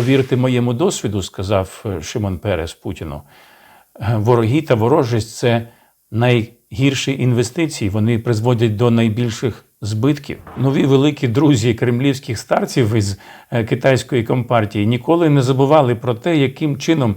повірте моєму досвіду, сказав е, Шимон Перес Путіну. е, Вороги та ворожість це найгірші інвестиції. Вони призводять до найбільших збитків. Нові великі друзі кремлівських старців із е, китайської компартії ніколи не забували про те, яким чином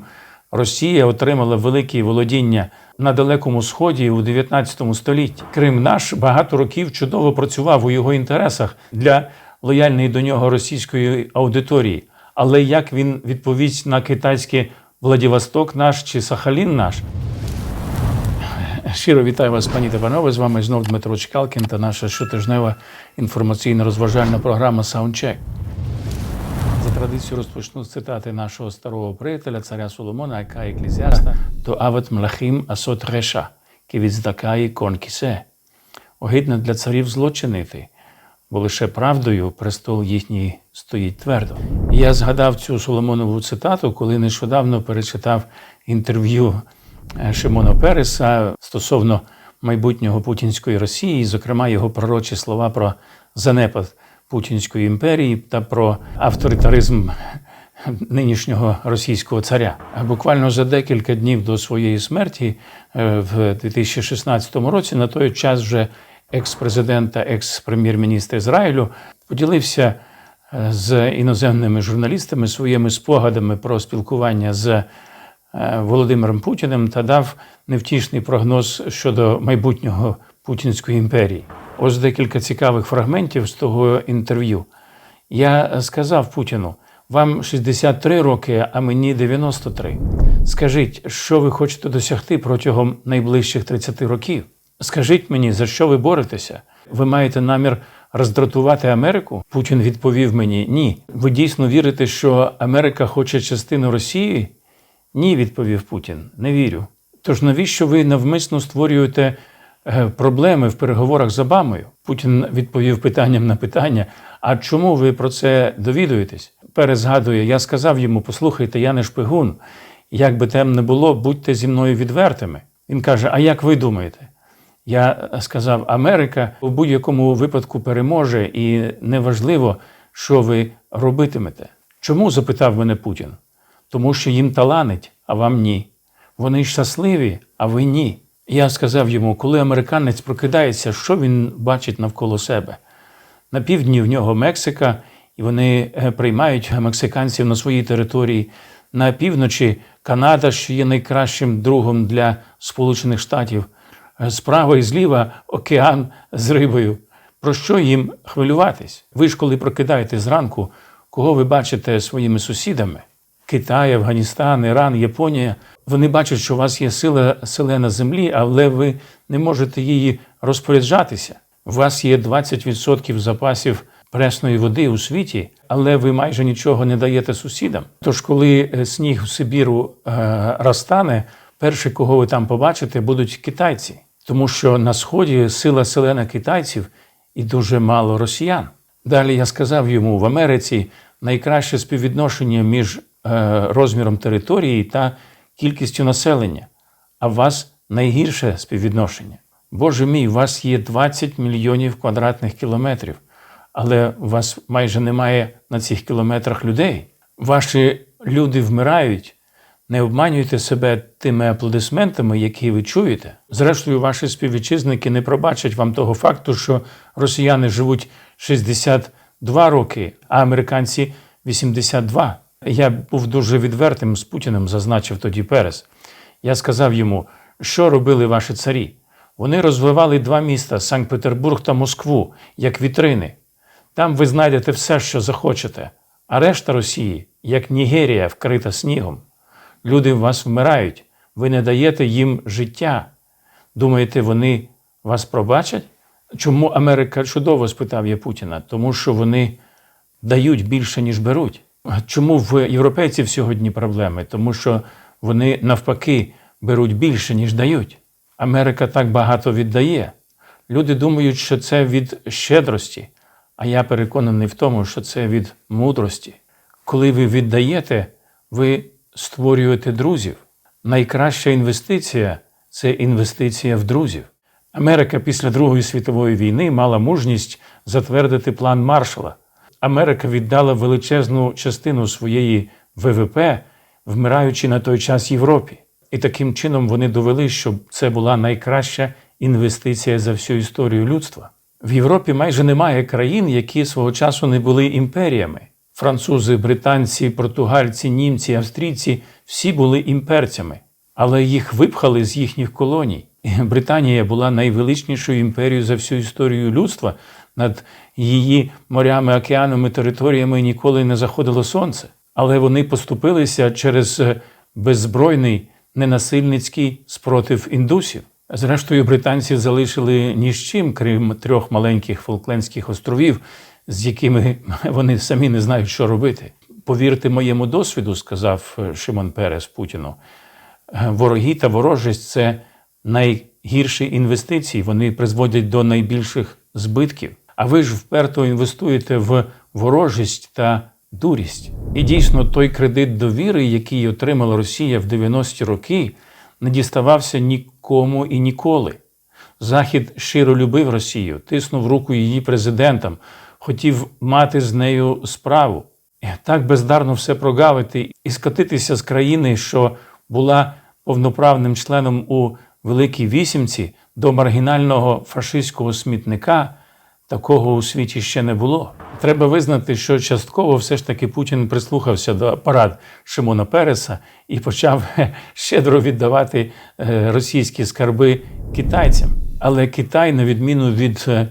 Росія отримала великі володіння на далекому сході у 19 столітті. Крим наш багато років чудово працював у його інтересах для лояльної до нього російської аудиторії. Але як він відповість на китайське Владивосток наш чи Сахалін наш? Щиро вітаю вас, пані та панове. З вами знов Дмитро Чкалкін та наша щотижнева інформаційно-розважальна програма Саундчек. За традицією розпочну з цитати нашого старого приятеля, царя Соломона, яка еклезіаста, то авет млахим асот реша, ки відздакає кон кісе. Огидно для царів злочинити, бо лише правдою престол їхній стоїть твердо. Я згадав цю Соломонову цитату, коли нещодавно перечитав інтерв'ю е, Шимона Переса стосовно майбутнього путінської Росії, зокрема, його пророчі слова про занепад Путінської імперії та про авторитаризм нинішнього російського царя. Буквально за декілька днів до своєї смерті е, в 2016 році, на той час вже екс-президент та екс-прем'єр-міністр Ізраїлю поділився е, з іноземними журналістами своїми спогадами про спілкування з е, Володимиром Путіним та дав невтішний прогноз щодо майбутнього Путінської імперії. Ось декілька цікавих фрагментів з того інтерв'ю. Я сказав Путіну: вам 63 роки, а мені 93. Скажіть, що ви хочете досягти протягом найближчих 30 років? Скажіть мені, за що ви боретеся? Ви маєте намір роздратувати Америку? Путін відповів мені: ні. Ви дійсно вірите, що Америка хоче частину Росії? Ні, відповів Путін. Не вірю. Тож навіщо ви навмисно створюєте е, проблеми в переговорах з Обамою? Путін відповів питанням на питання. А чому ви про це довідуєтесь? Перезгадує, я сказав йому: послухайте, я не шпигун. Як би там не було, будьте зі мною відвертими. Він каже: А як ви думаєте? Я сказав: Америка у будь-якому випадку переможе, і неважливо, що ви робитимете. Чому? запитав мене Путін. Тому що їм таланить, а вам ні. Вони щасливі, а ви ні. Я сказав йому, коли американець прокидається, що він бачить навколо себе. На півдні в нього Мексика, і вони е, приймають мексиканців на своїй території. На півночі Канада, що є найкращим другом для Сполучених Штатів. Е, Справа і зліва океан з рибою. Про що їм хвилюватись? Ви ж коли прокидаєте зранку, кого ви бачите своїми сусідами? Китай, Афганістан, Іран, Японія. Вони бачать, що у вас є сила сила на землі, але ви не можете її розпоряджатися. У вас є 20% запасів пресної води у світі, але ви майже нічого не даєте сусідам. Тож, коли е, сніг у Сибіру е, розтане, перші, кого ви там побачите, будуть китайці, тому що на сході сила селена китайців і дуже мало росіян. Далі я сказав йому в Америці найкраще співвідношення між е, розміром території та кількістю населення, а у вас найгірше співвідношення. Боже мій, у вас є 20 мільйонів квадратних кілометрів, але у вас майже немає на цих кілометрах людей. Ваші люди вмирають. Не обманюйте себе тими аплодисментами, які ви чуєте. Зрештою, ваші співвітчизники не пробачать вам того факту, що росіяни живуть 62 роки, а американці 82. Я був дуже відвертим з Путіним, зазначив тоді Перес. Я сказав йому, що робили ваші царі. Вони розвивали два міста Санкт-Петербург та Москву, як вітрини. Там ви знайдете все, що захочете, а решта Росії, як Нігерія, вкрита снігом. Люди в вас вмирають, ви не даєте їм життя. Думаєте, вони вас пробачать? Чому Америка чудово спитав я Путіна? Тому що вони дають більше, ніж беруть. Чому в європейців сьогодні проблеми? Тому що вони навпаки беруть більше, ніж дають. Америка так багато віддає. Люди думають, що це від щедрості, а я переконаний в тому, що це від мудрості. Коли ви віддаєте, ви створюєте друзів. Найкраща інвестиція це інвестиція в друзів. Америка після Другої світової війни мала мужність затвердити план Маршала. Америка віддала величезну частину своєї ВВП, вмираючи на той час Європі. І таким чином вони довели, що це була найкраща інвестиція за всю історію людства. В Європі майже немає країн, які свого часу не були імперіями. Французи, британці, португальці, німці, австрійці всі були імперцями, але їх випхали з їхніх колоній. Британія була найвеличнішою імперією за всю історію людства. Над її морями, океанами, територіями ніколи не заходило сонце. Але вони поступилися через е, беззбройний ненасильницький спротив індусів. Зрештою, британці залишили ні з чим, крім трьох маленьких Фолклендських островів, з якими вони самі не знають, що робити. Повірте моєму досвіду, сказав е, Шимон Перес Путіну. е, Вороги та ворожість це найгірші інвестиції. Вони призводять до найбільших збитків. А ви ж вперто інвестуєте в ворожість та дурість. І дійсно, той кредит довіри, який отримала Росія в 90-ті роки, не діставався нікому і ніколи. Захід щиро любив Росію, тиснув руку її президентам, хотів мати з нею справу. Так бездарно все прогавити і скотитися з країни, що була повноправним членом у Великій Вісімці до маргінального фашистського смітника. Такого у світі ще не було. Треба визнати, що частково все ж таки Путін прислухався до апарат Шимона Переса і почав щедро віддавати е, російські скарби китайцям. Але Китай, на відміну від е,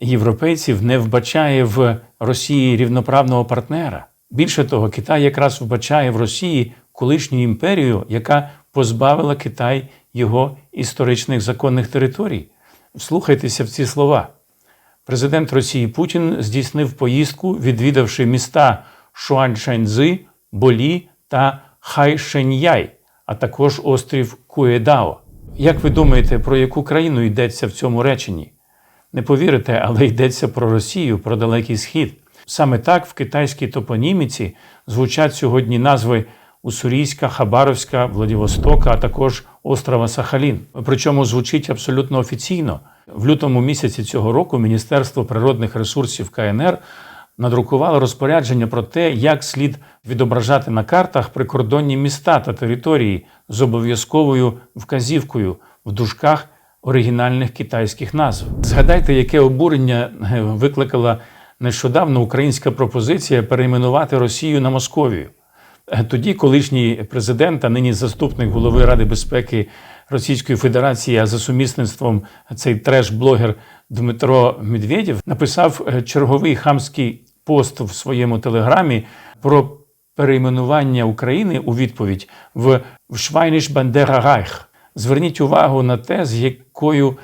європейців, не вбачає в Росії рівноправного партнера. Більше того, Китай якраз вбачає в Росії колишню імперію, яка позбавила Китай його історичних законних територій. Вслухайтеся в ці слова. Президент Росії Путін здійснив поїздку, відвідавши міста Шуанчаньзи, Болі та Хайшеньяй, а також острів Куедао. Як ви думаєте, про яку країну йдеться в цьому реченні? Не повірите, але йдеться про Росію, про Далекий Схід. Саме так в китайській топоніміці звучать сьогодні назви Уссурійська, Хабаровська, Владивостока, а також острова Сахалін. Причому звучить абсолютно офіційно. В лютому місяці цього року Міністерство природних ресурсів КНР надрукувало розпорядження про те, як слід відображати на картах прикордонні міста та території з обов'язковою вказівкою в дужках оригінальних китайських назв. Згадайте, яке обурення е, викликала нещодавно українська пропозиція перейменувати Росію на Московію. Е, Тоді колишній президент, а нині заступник голови Ради безпеки Російської Федерації, а за сумісництвом цей треш-блогер Дмитро Медведєв написав е, черговий хамський пост в своєму телеграмі про перейменування України у відповідь в Швайніш Бандера Райх. Зверніть увагу на те, з якою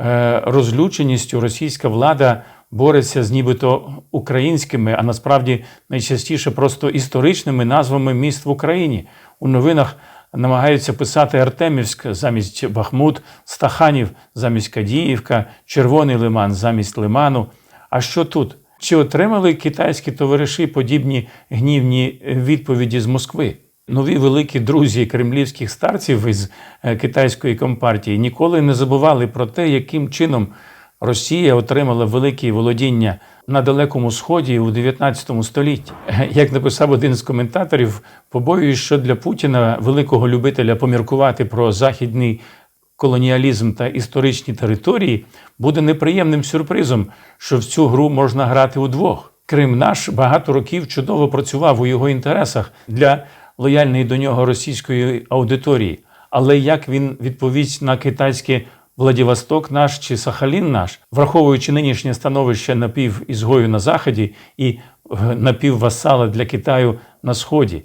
е, розлюченістю російська влада бореться з нібито українськими, а насправді найчастіше просто історичними назвами міст в Україні. У новинах намагаються писати Артемівськ замість Бахмут, Стаханів замість Кадіївка, Червоний Лиман замість Лиману. А що тут? Чи отримали китайські товариші подібні гнівні відповіді з Москви? Нові великі друзі кремлівських старців із е, китайської компартії ніколи не забували про те, яким чином Росія отримала великі володіння на Далекому Сході у 19 столітті. Е, Як написав один з коментаторів, побоююсь, що для Путіна, великого любителя поміркувати про західний колоніалізм та історичні території, буде неприємним сюрпризом, що в цю гру можна грати удвох. Крим наш багато років чудово працював у його інтересах для лояльної до нього російської аудиторії. Але як він відповість на китайське Владивосток наш чи Сахалін наш, враховуючи нинішнє становище напівізгою на заході і е, напіввасала для Китаю на сході,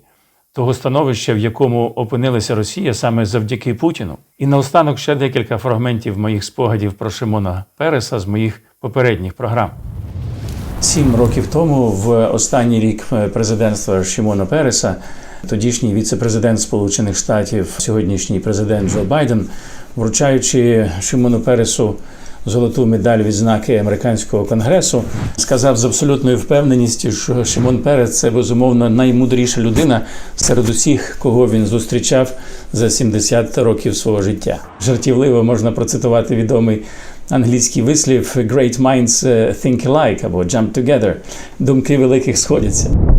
того становища, в якому опинилася Росія саме завдяки Путіну. І наостанок ще декілька фрагментів моїх спогадів про Шимона Переса з моїх попередніх програм. Сім років тому, в останній рік е, президентства Шимона Переса, тодішній віце-президент Сполучених Штатів, сьогоднішній президент Джо Байден, вручаючи Шимону Пересу золоту медаль відзнаки американського конгресу, сказав з абсолютною впевненістю, що Шимон Перес це безумовно наймудріша людина серед усіх, кого він зустрічав за 70 років свого життя. Жартівливо можна процитувати відомий англійський вислів Great minds е, think alike або jump together. Думки великих сходяться.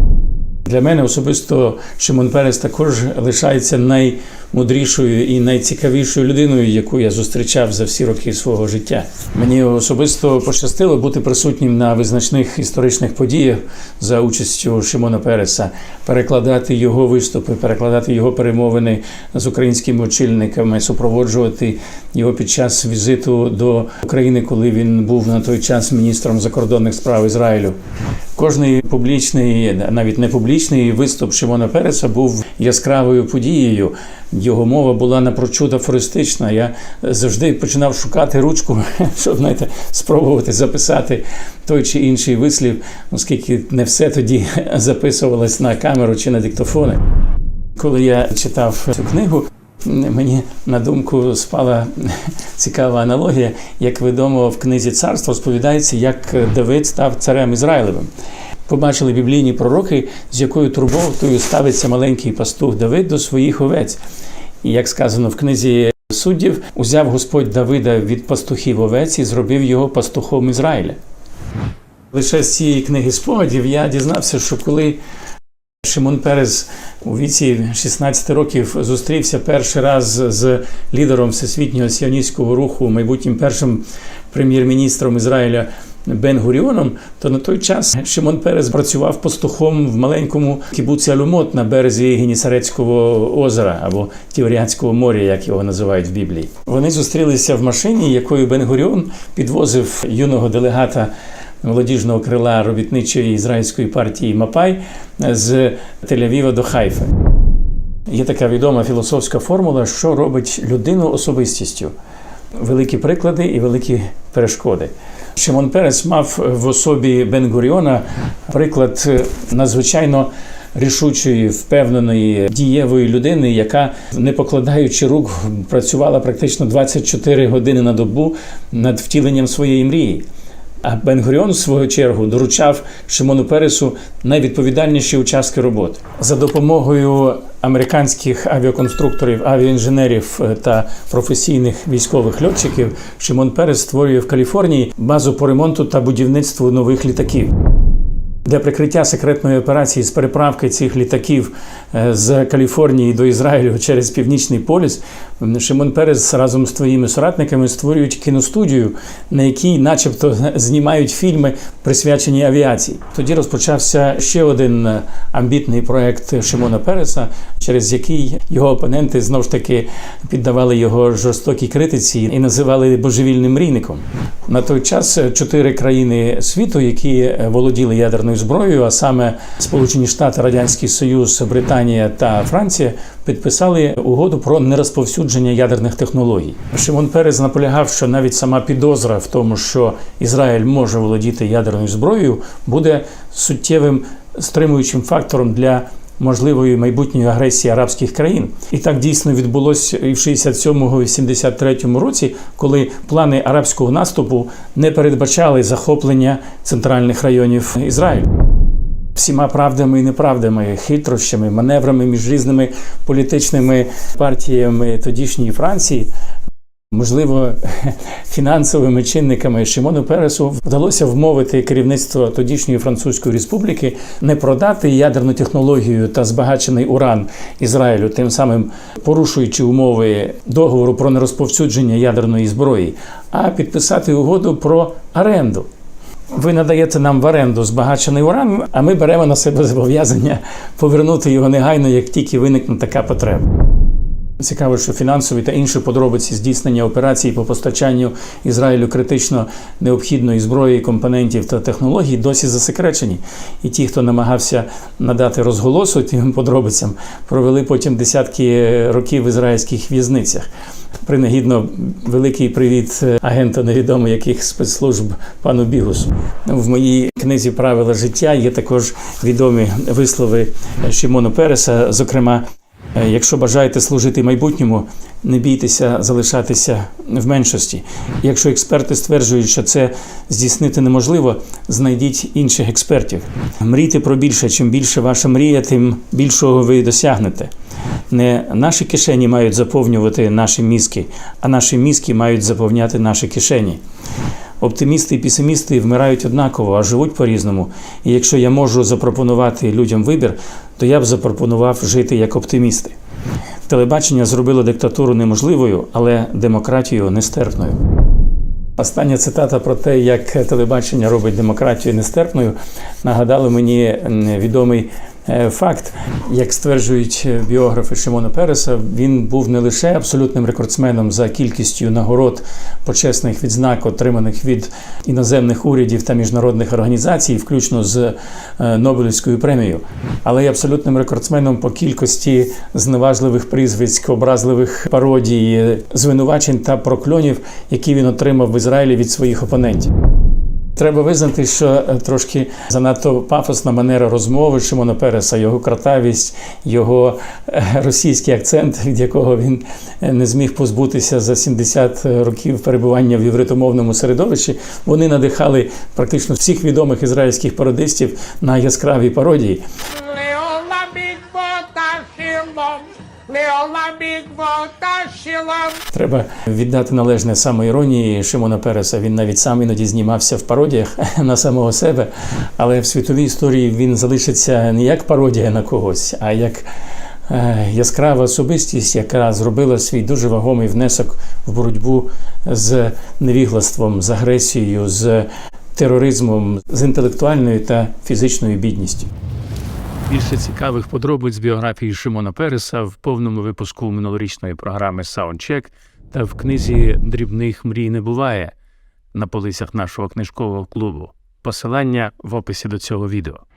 Для мене особисто Шимон Перес також лишається наймудрішою і найцікавішою людиною, яку я зустрічав за всі роки свого життя. Мені особисто пощастило бути присутнім на визначних історичних подіях за участю Шимона Переса, перекладати його виступи, перекладати його перемовини з українськими очільниками, супроводжувати його під час візиту до України, коли він був на той час міністром закордонних справ Ізраїлю. Кожний публічний, навіть не публічний виступ Шимона Переса був яскравою подією. Його мова була напрочуд афористична. Я завжди починав шукати ручку, щоб знаєте, спробувати записати той чи інший вислів, оскільки не все тоді записувалось на камеру чи на диктофони. Коли я читав цю книгу, Мені на думку спала цікава аналогія. Як відомо в книзі царства розповідається, як Давид став царем Ізраїлевим. Побачили біблійні пророки, з якою турботою ставиться маленький пастух Давид до своїх овець. І як сказано в книзі суддів, узяв Господь Давида від пастухів овець і зробив його пастухом Ізраїля. Лише з цієї книги спогадів я дізнався, що коли Шимон Перес у віці 16 років зустрівся перший раз з лідером всесвітнього сіоністського руху, майбутнім першим прем'єр-міністром Ізраїля Бен Гуріоном, то на той час Шимон Перес працював пастухом в маленькому кібуці Алюмот на березі Генісарецького озера або Тіоріанського моря, як його називають в Біблії. Вони зустрілися в машині, якою Бен Гуріон підвозив юного делегата молодіжного крила робітничої ізраїльської партії Мапай з Тель-Авіва до Хайфи. Є така відома філософська формула, що робить людину особистістю. Великі приклади і великі перешкоди. Шимон Перес мав в особі Бен-Гуріона приклад надзвичайно рішучої, впевненої, дієвої людини, яка, не покладаючи рук, працювала практично 24 години на добу над втіленням своєї мрії. А Бен-Гуріон, в свою чергу, доручав Шимону Пересу найвідповідальніші участки роботи за допомогою американських авіаконструкторів, авіаінженерів та професійних військових льотчиків. Шимон Перес створює в Каліфорнії базу по ремонту та будівництву нових літаків. Для прикриття секретної операції з переправки цих літаків з Каліфорнії до Ізраїлю через північний полюс Шимон Перес разом з твоїми соратниками створюють кіностудію, на якій, начебто, знімають фільми, присвячені авіації. Тоді розпочався ще один амбітний проект Шимона Переса, через який його опоненти знов ж таки піддавали його жорстокій критиці і називали божевільним мрійником. На той час чотири країни світу, які володіли ядерною зброєю, а саме Сполучені Штати, Радянський Союз, Британія та Франція, підписали угоду про нерозповсюдження ядерних технологій. Шимон Перес наполягав, що навіть сама підозра в тому, що Ізраїль може володіти ядерною зброєю, буде суттєвим стримуючим фактором для можливої майбутньої агресії арабських країн. І так дійсно відбулося і в 67-73 році, коли плани арабського наступу не передбачали захоплення центральних районів Ізраїлю. Всіма правдами і неправдами, хитрощами, маневрами між різними політичними партіями тодішньої Франції. Можливо, фінансовими чинниками Шимону Пересу вдалося вмовити керівництво тодішньої Французької республіки не продати ядерну технологію та збагачений уран Ізраїлю, тим самим порушуючи умови договору про нерозповсюдження ядерної зброї, а підписати угоду про оренду. Ви надаєте нам в оренду збагачений уран, а ми беремо на себе зобов'язання повернути його негайно, як тільки виникне така потреба. Цікаво, що фінансові та інші подробиці здійснення операцій по постачанню Ізраїлю критично необхідної зброї, компонентів та технологій досі засекречені. І ті, хто намагався надати розголосу тим подробицям, провели потім десятки років в ізраїльських в'язницях. Принагідно великий привіт агента невідомо яких спецслужб пану Бігусу. В моїй книзі Правила життя є також відомі вислови Шимону Переса, зокрема. Е, Якщо бажаєте служити майбутньому, не бійтеся залишатися в меншості. Якщо експерти стверджують, що це здійснити неможливо, знайдіть інших експертів. Мрійте про більше. Чим більше ваша мрія, тим більшого ви досягнете. Не наші кишені мають заповнювати наші мізки, а наші мізки мають заповняти наші кишені. Оптимісти і песимісти вмирають однаково, а живуть по-різному. І якщо я можу запропонувати людям вибір, то я б запропонував жити як оптимісти. Телебачення зробило диктатуру неможливою, але демократію нестерпною. Остання цитата про те, як телебачення робить демократію нестерпною, нагадали мені відомий факт. Як стверджують е, біографи Шимона Переса, він був не лише абсолютним рекордсменом за кількістю нагород почесних відзнак, отриманих від іноземних урядів та міжнародних організацій, включно з е, Нобелівською премією, але й абсолютним рекордсменом по кількості зневажливих прізвиськ, образливих пародій, е, звинувачень та прокльонів, які він отримав в Ізраїлі від своїх опонентів. Треба визнати, що е, трошки занадто пафосна манера розмови Шимона Переса, його кратавість, його е, російський акцент, від якого він е, не зміг позбутися за 70 років перебування в євритомовному середовищі, вони надихали практично всіх відомих ізраїльських пародистів на яскраві пародії. Треба віддати належне самоіронії Шимона Переса. Він навіть сам іноді знімався в пародіях на самого себе, але в світовій історії він залишиться не як пародія на когось, а як е, яскрава особистість, яка зробила свій дуже вагомий внесок в боротьбу з невіглаством, з агресією, з тероризмом, з інтелектуальною та фізичною бідністю. Більше цікавих подробиць біографії Шимона Переса в повному випуску минулорічної програми Саундчек та в книзі Дрібних мрій не буває на полицях нашого книжкового клубу. Посилання в описі до цього відео.